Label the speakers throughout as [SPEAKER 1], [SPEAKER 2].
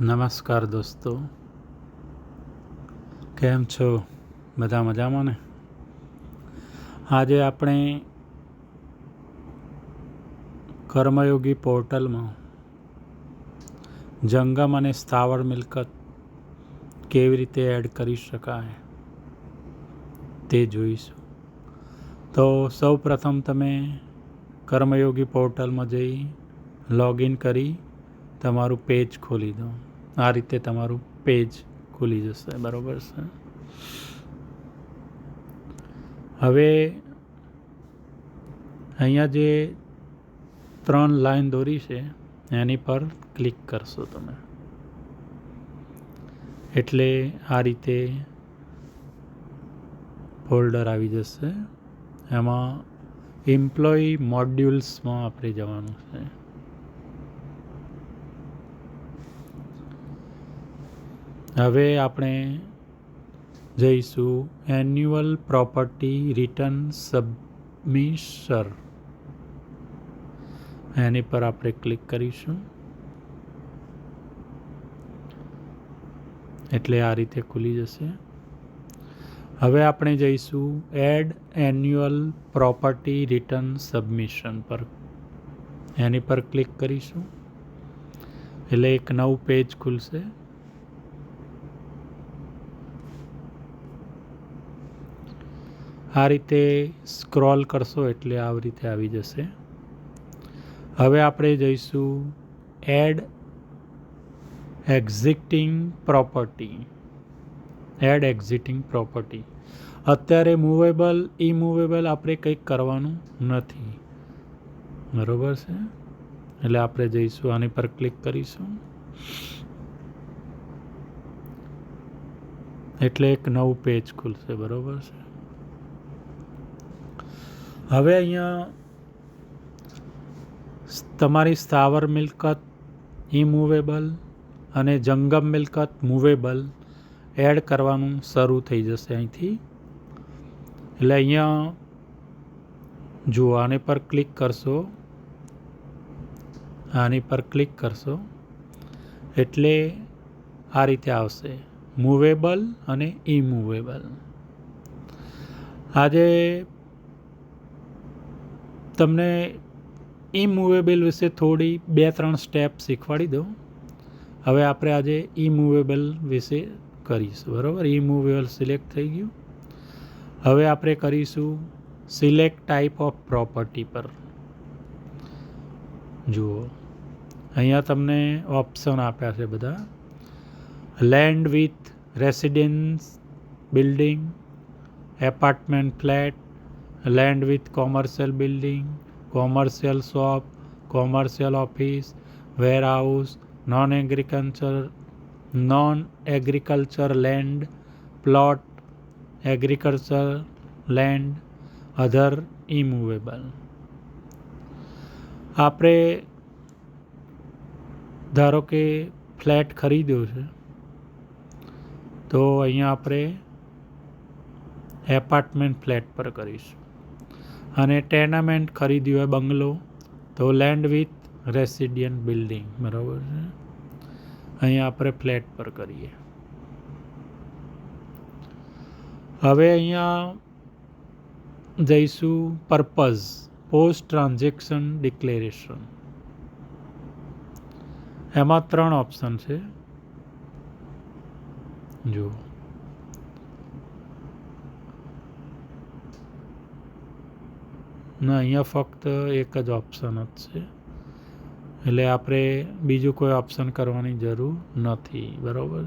[SPEAKER 1] નમસ્કાર દોસ્તો. કેમ છો? બધા મજામાં ને? આજે આપણે કર્મયોગી પોર્ટલમાં જંગમ અને સ્થાવર મિલકત કેવી રીતે એડ કરી શકાય તે જોઈશું. તો સૌ પ્રથમ તમે કર્મયોગી પોર્ટલમાં જઈ લોગિન કરી તમારું પેજ ખોલી દો. આ રીતે તમારું પેજ ખુલી જશે. બરાબર છે? હવે અહીંયા જે ત્રણ લાઈન દોરી છે, એની પર ક્લિક કરશો તમે. એટલે આ રીતે ફોલ્ડર આવી જશે. એમાં એમ્પ્લોયી મોડ્યુલ્સમાં આપણે જવાનું છે. હવે આપણે જઈશું એન્યુઅલ પ્રોપર્ટી રિટર્ન સબમિશર એની પર આપણે ક્લિક કરીશું. એટલે આ રીતે ખુલી જશે. હવે આપણે જઈશું add annual property return submission પર. એની પર ક્લિક કરીશું. એટલે એક નવું પેજ ખુલશે. આ રીતે સ્ક્રોલ કરશો એટલે આવી રીતે આવી જશે. હવે આપણે જઈશું add existing property. Add existing property. અત્યારે મૂવેબલ ઇમૂવેબલ આપણે કંઈક કરવાનું નથી. બરોબર છે? એટલે આપણે જઈશું, આની પર ક્લિક કરીશું. એટલે એક નવું પેજ ખુલશે, બરોબર છે? હવે અહીંયા તમારી સ્થાવર મિલકત ઇમૂવેબલ અને જંગમ મિલકત મૂવેબલ એડ કરવાનું શરૂ થઈ જશે અહીંથી. એટલે અહીંયા જુઓ, આની પર ક્લિક કરશો. આની પર ક્લિક કરશો. એટલે આ રીતે આવશે. મૂવેબલ અને ઇમૂવેબલ આજે તમને ઇમૂવેબલ વિશે થોડી બે, ત્રણ સ્ટેપ શીખવાડી દઉં. હવે આપણે આજે ઇમૂવેબલ વિશે કરીશું, બરાબર? ઇમૂવેબલ સિલેક્ટ થઈ ગયું. હવે આપણે કરીશું સિલેક્ટ ટાઈપ ઓફ પ્રોપર્ટી પર. જુઓ, અહીંયા તમને ઓપ્શન આપ્યા છે બધા. Land with residence building apartment flat land with commercial building commercial shop commercial office warehouse non agriculture non agriculture land plot agriculture land other immovable આપણે ધારો કે ફ્લેટ ખરીદ્યો છે, તો અહીંયા આપણે એપાર્ટમેન્ટ ફ્લેટ પર કરીશું. અને ટેનામેન્ટ ખરીદ્યું હોય બંગલો, તો લેન્ડ વિથ રેસિડિયન બિલ્ડિંગ બરાબર છે? અહીંયા આપણે ફ્લેટ પર કરીએ. હવે અહીંયા જઈશું પર્પઝ પોસ્ટ ટ્રાન્ઝેક્શન ડિક્લેરેશન એમાં ત્રણ ઓપ્શન છે. જુઓ. ના, અહીંયા ફક્ત એક જ ઓપ્શન જ છે. એટલે આપણે બીજું કોઈ ઓપ્શન કરવાની જરૂર નથી, બરાબર?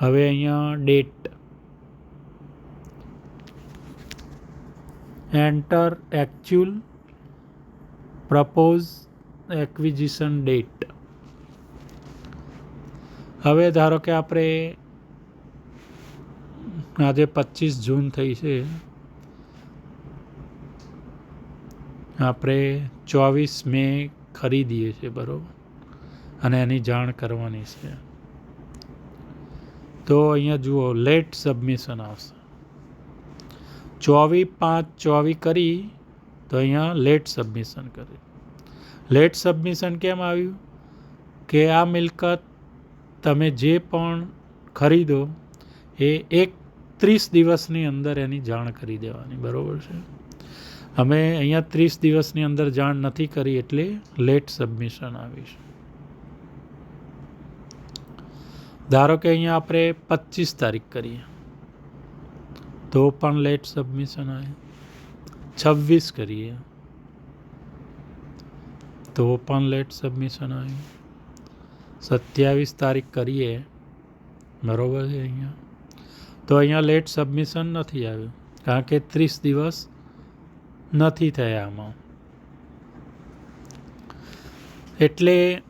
[SPEAKER 1] હવે અહીંયા date enter actual propose acquisition date હવે ધારો કે આપણે આજે પચીસ જૂન થઈ છે. આપણે ચોવીસ મે ખરીદીએ છીએ, બરાબર? અને એની જાણ કરવાની છે. તો અહીંયા જુઓ, લેટ સબમિશન આવશે. ચોવીસ પાંચ ચોવી કરી, તો અહીંયા લેટ સબમિશન કરે. લેટ સબમિશન કેમ આવ્યું? કે આ મિલકત તમે જે પણ ખરીદો, એ એક ત્રીસ દિવસની અંદર એની જાણ કરી દેવાની, બરાબર છે? અમે અહીંયા ત્રીસ દિવસની અંદર જાણ નથી કરી એટલે લેટ સબમિશન આવીશ. ધારો કે અહીંયા આપણે પચીસ તારીખ કરીએ, તો પણ લેટ સબમિશન આવે. છવ્વીસ કરીએ, તો પણ લેટ સબમિશન આવ્યું સત્યાવીસ તારીખ કરીએ, બરાબર છે અહીંયા. તો અહીંયા લેટ સબમિશન નથી આવ્યું, કારણ કે ત્રીસ દિવસ નથી થયા આમાં. એટલે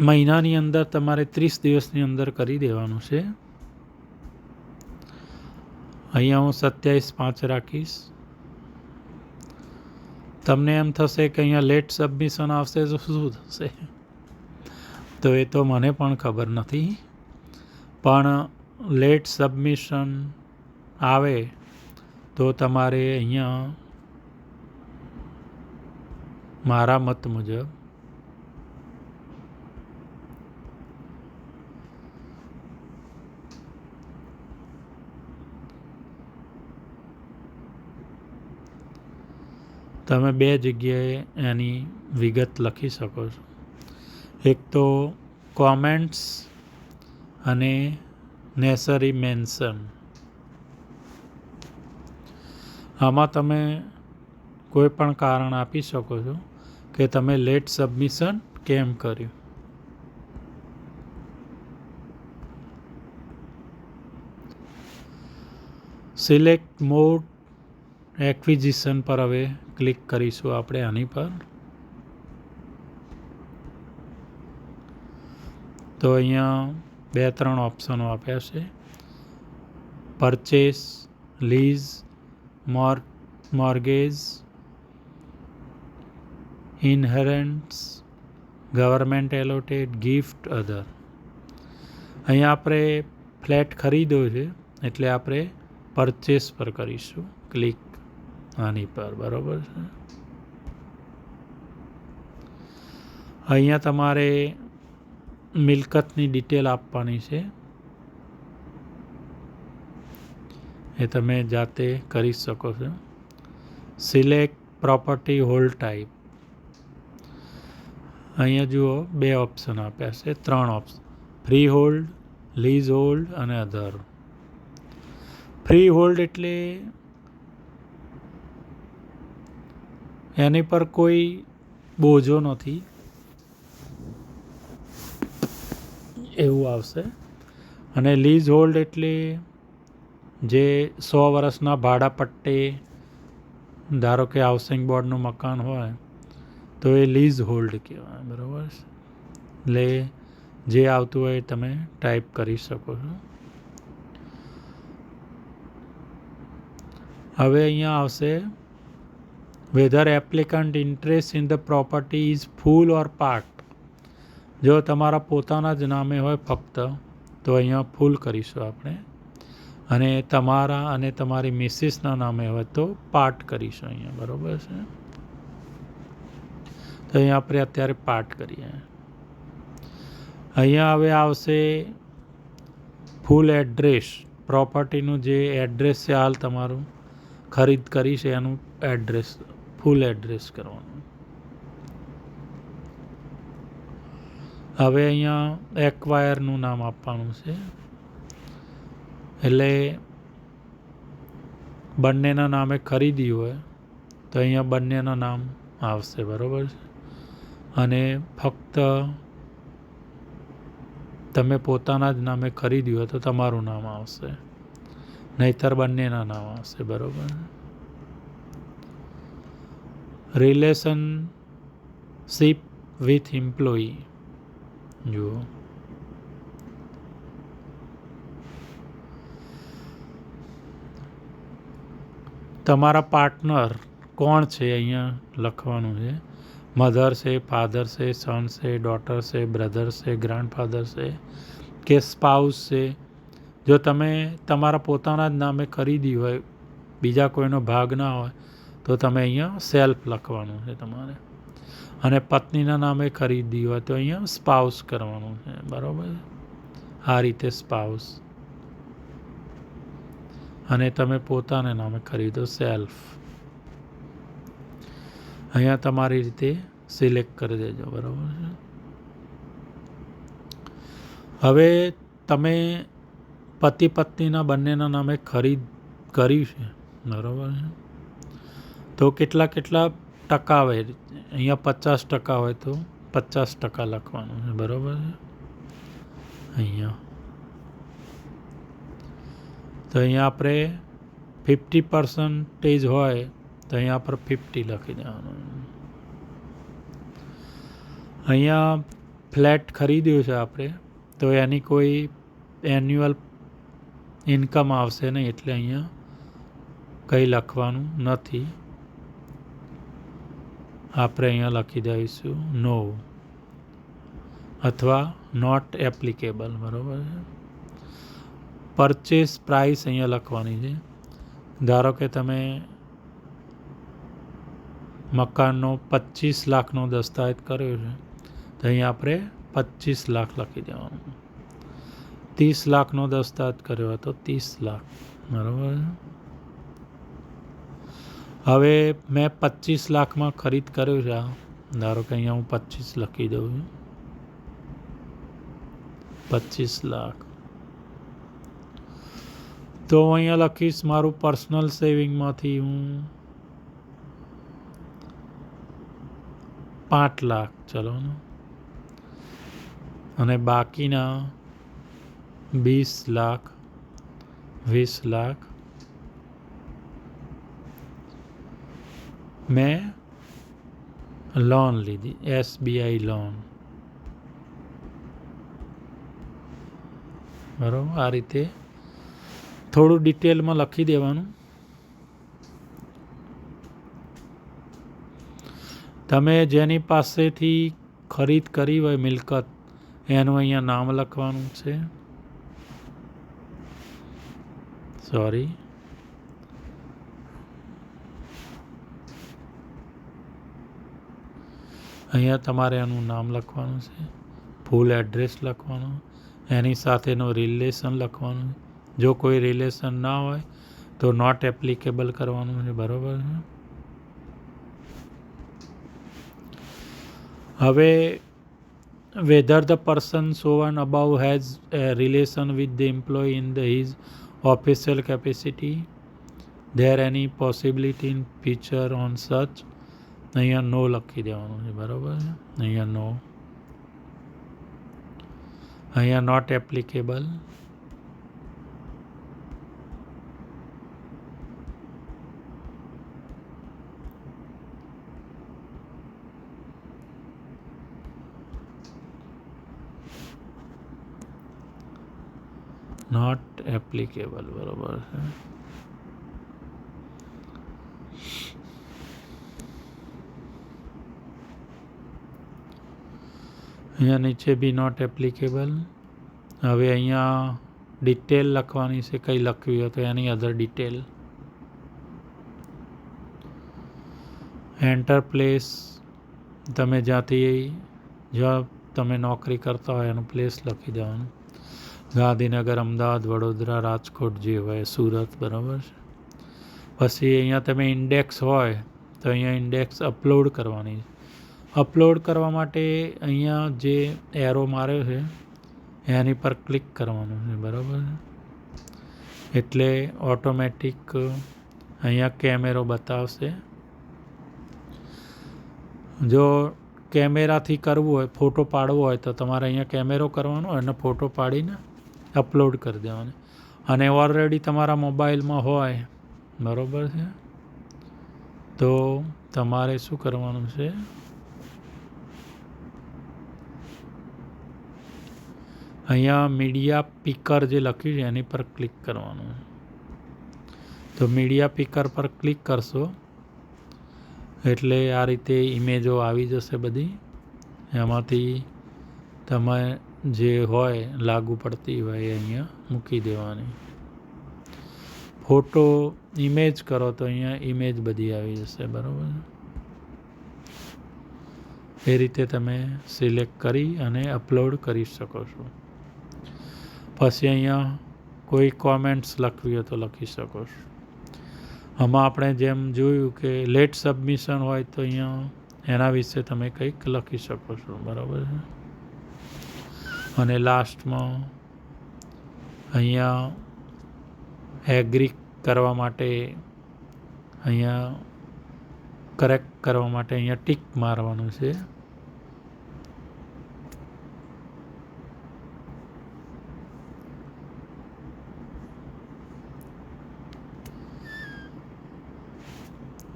[SPEAKER 1] મહિનાની અંદર તમારે ત્રીસ દિવસની અંદર કરી દેવાનું છે. અહીંયા હું સત્યાવીસ પાંચ રાખીશ. તમને એમ થશે કે અહીંયા લેટ સબમિશન આવશે તો શું થશે? તો એ તો મને પણ ખબર નથી. પણ લેટ સબમિશન આવે તો તમારે અહીંયા મારા મત મુજબ, તમે બે જગ્યાએ એની વિગત લખી શકો છો. એક તો કોમેન્ટ્સ અને નેસરી મેન્શન આમાં તમે કોઈ પણ કારણ આપી શકો છો. કે તમે લેટ સબમિશન કેમ કર્યું? સિલેક્ટ મોડ એક્વિઝિશન પર હવે ક્લિક કરીશું આપણે આની પર. તો અહીંયા બે ત્રણ ઓપ્શનો આપ્યા છે. Purchase lease more mortgage inheritance government allotted gift other અહીંયા આપણે ફ્લેટ ખરીદ્યો છે, એટલે આપણે પરચેસ પર કરીશું. ક્લિક આની પર, બરાબર છે? અહીંયા તમારે મિલકતની ડિટેલ આપવાની છે. એ તમે જાતે કરી શકો છો. સિલેક્ટ પ્રોપર્ટી હોલ્ડ ટાઈપ અહીંયા જુઓ, બે ઓપ્શન આપ્યા છે. ત્રણ option free hold lease hold અને અધર ફ્રી હોલ્ડ એટલે એની પર કોઈ બોજો નથી. એવું આવશે. અને લીઝ હોલ્ડ એટલે જે સો વર્ષના ભાડા પટ્ટે, ધારો કે હાઉસિંગ બોર્ડનું મકાન હોય તો એ લીઝ હોલ્ડ કહેવાય, બરાબર? એટલે જે આવતું હોય તમે ટાઈપ કરી શકો છો. હવે અહીંયા આવશે whether applicant interest in the property is full or part જો તમારા પોતાના જ નામે હોય ફક્ત, તો અહીંયા ફૂલ કરીશું આપણે. અને તમારા અને તમારી મિસિસના નામે હોય તો પાર્ટ કરીશું અહીંયા, બરાબર છે? તો અહીંયા આપણે અત્યારે પાર્ટ કરીએ. અહીંયા હવે આવશે ફૂલ એડ્રેસ પ્રોપર્ટીનું જે એડ્રેસ છે હાલ તમારું, ખરીદ કરી છે એનું એડ્રેસ ફૂલ એડ્રેસ કરવાનું. હવે અહીંયા એક્વાયરનું નામ આપવાનું છે. એટલે બંનેના નામે ખરીદી હોય તો અહીંયા બંનેના નામ આવશે, બરાબર છે? અને ફક્ત તમે પોતાના જ નામે ખરીદ્યું હોય તો તમારું નામ આવશે. નહીતર બંનેના નામ આવશે, બરાબર? રિલેશનશીપ વિથ એમ્પ્લોયી જુઓ. તમારા પાર્ટનર કોણ છે અહીંયા લખવાનું છે? મધર છે ફાધર છે સન છે ડોટર છે બ્રધર છે ગ્રાન્ડફાધર છે કે સ્પાઉસ છે જો તમે તમારા પોતાના જ નામે ખરીદી હોય, બીજા કોઈનો ભાગ ના હોય, તો તમે અહીંયા સેલ્ફ લખવાનું છે તમારે. અને પત્નીના નામે ખરીદી હોય, તો અહીંયા સ્પાઉસ કરવાનું છે. બરાબર? આ રીતે સ્પાઉસ. અને તમે પોતાને નામે ખરીદો સેલ્ફ. અહીંયા તમારી રીતે સિલેક્ટ કરી દેજો, બરાબર છે? હવે તમે પતિ પત્નીના બંનેના નામે ખરીદ કરી છે, બરાબર છે? તો કેટલા કેટલા ટકા આવે? અહીંયા પચાસ ટકા હોય તો પચાસ ટકા લખવાનું છે, બરાબર છે? અહીંયા. તો અહીંયા આપણે ફિફ્ટી પર્સન્ટેજ હોય તો અહીંયા પર ફિફ્ટી લખી દેવાનું. અહીંયા ફ્લેટ ખરીદ્યો છે આપણે, તો એની કોઈ એન્યુઅલ ઇન્કમ આવશે નહીં એટલે અહીંયા કંઈ લખવાનું નથી. આપણે અહીંયા લખી દઈશું નો અથવા નોટ એપ્લિકેબલ બરાબર છે? પરચેસ પ્રાઇસ અહીંયા લખવાની છે. ધારો કે તમે મકાનનો પચીસ લાખનો દસ્તાવેજ કર્યો છે. તો અહીંયા આપણે પચીસ લાખ લખી દેવાનું. ત્રીસ લાખનો દસ્તાવેજ કર્યો હતો, ત્રીસ લાખ. બરાબર? હવે મેં પચીસ લાખમાં ખરીદ કર્યો છે આ. ધારો કે અહીંયા હું પચીસ લખી દઉં છું. પચીસ લાખ. તો હું અહીંયા લખીશ, મારું પર્સનલ સેવિંગમાંથી હું પાંચ લાખ. ચલો અને બાકીના વીસ લાખ વીસ લાખ. મેં લોન લીધી એસબીઆઈ લોન બરાબર? આ રીતે થોડું ડિટેલમાં લખી દેવાનું. તમે જેની પાસેથી ખરીદ કરી હોય મિલકત, એનું અહીંયા નામ લખવાનું છે. સોરી અહીંયા તમારે એનું નામ લખવાનું છે. ફૂલ એડ્રેસ લખવાનું. એની સાથેનો રિલેશન લખવાનું. જો કોઈ રિલેશન ના હોય, તો નોટ એપ્લિકેબલ કરવાનું છે. બરાબર છે? હવે the person shown above has a relation with the employee in the his official capacity there any possibility in future on such અહીંયા નો લખી દેવાનું છે બરાબર છે અહીંયા નો અહીંયા નોટ એપ્લિકેબલ નોટ એપ્લિકેબલ બરાબર છે. અહીંયા નીચે બી નોટ એપ્લિકેબલ હવે અહીંયા ડિટેલ લખવાની છે, કંઈ લખવી હોય તો any other detail enter place તમે જ્યાંથી જ્યાં તમે નોકરી કરતા હોય એનું પ્લેસ લખી દેવાનું. ગાંધીનગર, અમદાવાદ, વડોદરા, રાજકોટ જે હોય, સુરત, બરાબર છે? પછી અહીંયા તમે ઇન્ડેક્સ હોય, તો અહીંયા ઇન્ડેક્સ અપલોડ કરવાની અપલોડ કરવા માટે અહીંયા જે એરો માર્યો છે, એની પર ક્લિક કરવાનું છે, બરાબર એટલે ઓટોમેટિક અહીંયા કેમેરો બતાવશે. જો કેમેરાથી કરવું હોય ફોટો પાડવો હોય, તો તમારે અહીંયા કેમેરો કરવાનો અને ફોટો પાડીને અપલોડ કરી દેવાની. અને ઓલરેડી તમારા મોબાઈલમાં હોય, બરાબર છે? તો તમારે શું કરવાનું છે? અહીંયા મીડિયા પીકર જે લખ્યું છે, એની પર ક્લિક કરવાનું. તો મીડિયા પીકર પર ક્લિક કરશો, એટલે આ રીતે ઇમેજો આવી જશે બધી. એમાંથી તમે જે હોય લાગુ પડતી હોય અહીંયા મૂકી દેવાની. ફોટો ઇમેજ કરો તો અહીંયા ઇમેજ બધી આવી જશે, બરાબર? એ રીતે તમે સિલેક્ટ કરી અને અપલોડ કરી શકો છો. પછી અહીંયા કોઈ કોમેન્ટ્સ લખવી હોય તો લખી શકો છો. આમાં આપણે જેમ જોયું કે લેટ સબમિશન હોય તો અહીંયા એના વિશે તમે કંઈક લખી શકો છો, બરાબર છે? અને લાસ્ટમાં અહીંયા એગ્રી કરવા માટે, અહીંયા કરેક્ટ કરવા માટે અહીંયા ટીક મારવાનું છે.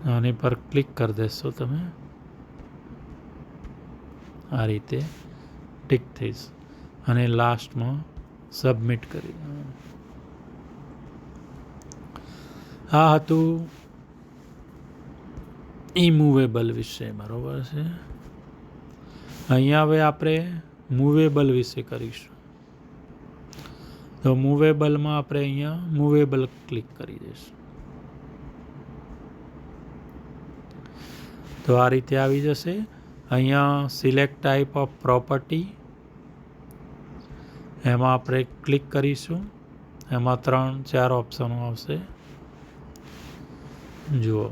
[SPEAKER 1] આની પર ક્લિક કરી દેશો તમે. આ રીતે ટીક થઈશ અને લાસ્ટમાં સબમિટ કરી. આ હતું ઇમૂવેબલ વિશે બરોબર છે? અહીંયા હવે આપણે મૂવેબલ વિશે કરીશું. તો મૂવેબલમાં આપણે અહીંયા મૂવેબલ ક્લિક કરી દઈશું. તો આ રીતે આવી જશે. અહીંયા સિલેક્ટ ટાઈપ ઓફ પ્રોપર્ટી એમાં આપણે ક્લિક કરીશું. એમાં ત્રણ, ચાર ઓપ્શનો આવશે. જુઓ.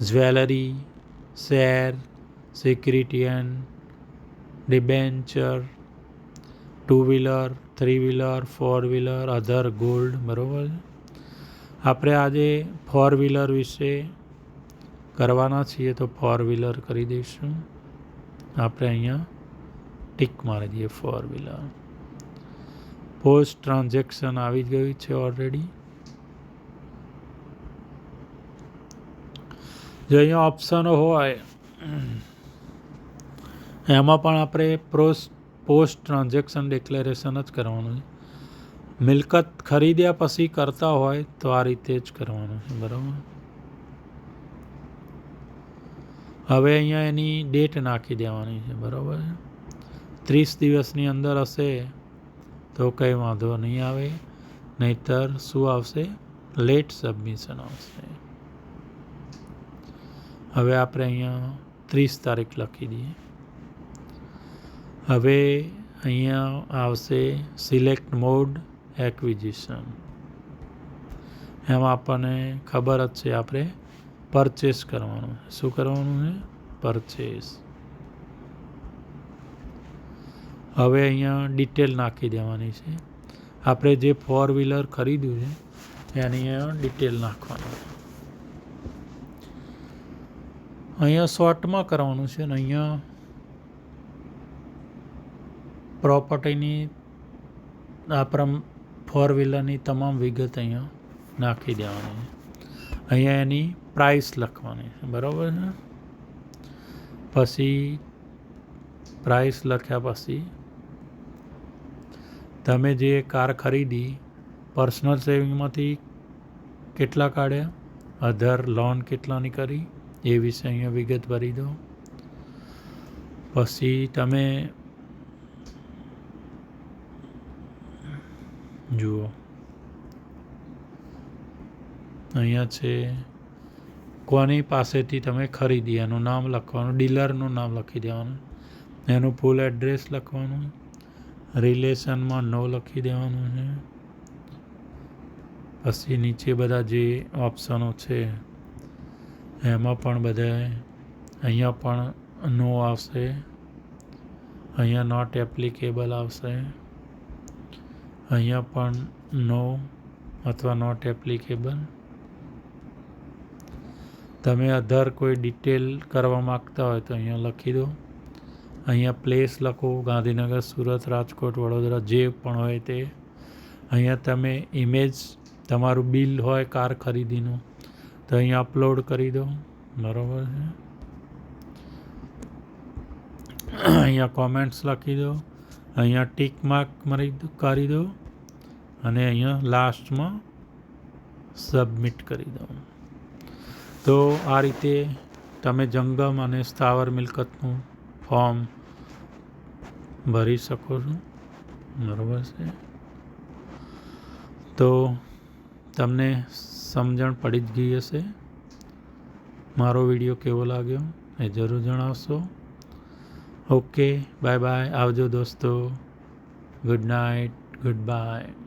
[SPEAKER 1] Jewellery share security and debenture two wheeler three wheeler four wheeler other gold બરાબર? આપણે આજે ફોર વ્હીલર વિશે કરવાના છીએ તો ફોર વ્હીલર કરી દઈશું. આપણે અહીંયા ટીક મારી દઈએ ફોર વ્હીલર પોસ્ટ ટ્રાન્ઝેક્શન આવી ગયું છે ઓલરેડી જો અહીંયા ઓપ્શનો હોય, એમાં પણ આપણે પ્રોસ પોસ્ટ ટ્રાન્ઝેક્શન ડિક્લેરેશન જ કરવાનું છે. મિલકત ખરીદ્યા પછી કરતા હોય તો આ રીતે જ કરવાનું છે, બરાબર? હવે અહીંયા એની ડેટ નાખી દેવાની છે, બરાબર? ત્રીસ દિવસની અંદર હશે. તો કંઈ વાંધો નહીં આવે, નહીતર શું આવશે? લેટ સબમિશન આવશે. હવે આપણે અહીંયા ત્રીસ તારીખ લખી દઈએ. હવે અહીંયા આવશે સિલેક્ટ મોડ એક્વિઝિશન. એમાં આપણને ખબર જ છે, આપણે પરચેસ કરવાનું શું કરવાનું છે? પરચેસ. હવે અહીંયા ડિટેલ નાખી દેવાની છે. આપણે જે ફોર વ્હીલર ખરીદ્યું છે, એની અહીંયા ડિટેલ નાખવાની અહીંયા શોર્ટમાં કરવાનું છે ને અહીંયા પ્રોપર્ટીની આપણા ફોર વ્હીલરની તમામ વિગત અહીંયા નાખી દેવાની છે. અહીંયા એની પ્રાઇસ લખવાની છે, બરાબર છે? પછી પ્રાઇસ લખ્યા પછી તમે જે કાર ખરીદી પર્સનલ સેવિંગમાંથી કેટલા કાઢ્યા? અધર લોન કેટલાની કરી? એ વિશે અહીંયા વિગત ભરી દો. પછી તમે જુઓ. અહીંયા છે, કોની પાસેથી તમે ખરીદી? એનું નામ લખવાનું, ડીલરનું નામ લખી દેવાનું. એનું ફૂલ એડ્રેસ લખવાનું. રિલેશનમાં નો લખી દેવાનું છે. પછી નીચે બધા જે ઓપ્શનો છે, એમાં પણ બધા અહીંયા પણ નો આવશે, અહીંયા નોટ એપ્લિકેબલ આવશે, અહીંયા પણ નો અથવા નોટ એપ્લિકેબલ તમે અધર કોઈ ડિટેલ કરવા માગતા હોય તો અહીંયા લખી દો. અહીંયા પ્લેસ લખો, ગાંધીનગર, સુરત, રાજકોટ, વડોદરા, જે પણ હોય તે. અહીંયા તમે ઇમેજ તમારું બિલ હોય, કાર ખરીદીનું, તો અહીંયા અપલોડ કરી દો. બરાબર છે? અહીંયા કોમેન્ટ્સ લખી દો. અહીંયા ટીક માર્ક મરી કરી દો. અને અહીંયા લાસ્ટમાં સબમિટ કરી દો. તો આ રીતે તમે જંગમ અને સ્થાવર મિલકતનું ફોર્મ ભરી શકો છો? બરાબર છે. તો તમને સમજણ પડી જ ગઈ હશે. મારો વીડિયો કેવો લાગ્યો એ જરૂર જણાવશો. Okay, bye bye. આવજો દોસ્તો. Good night. Good bye.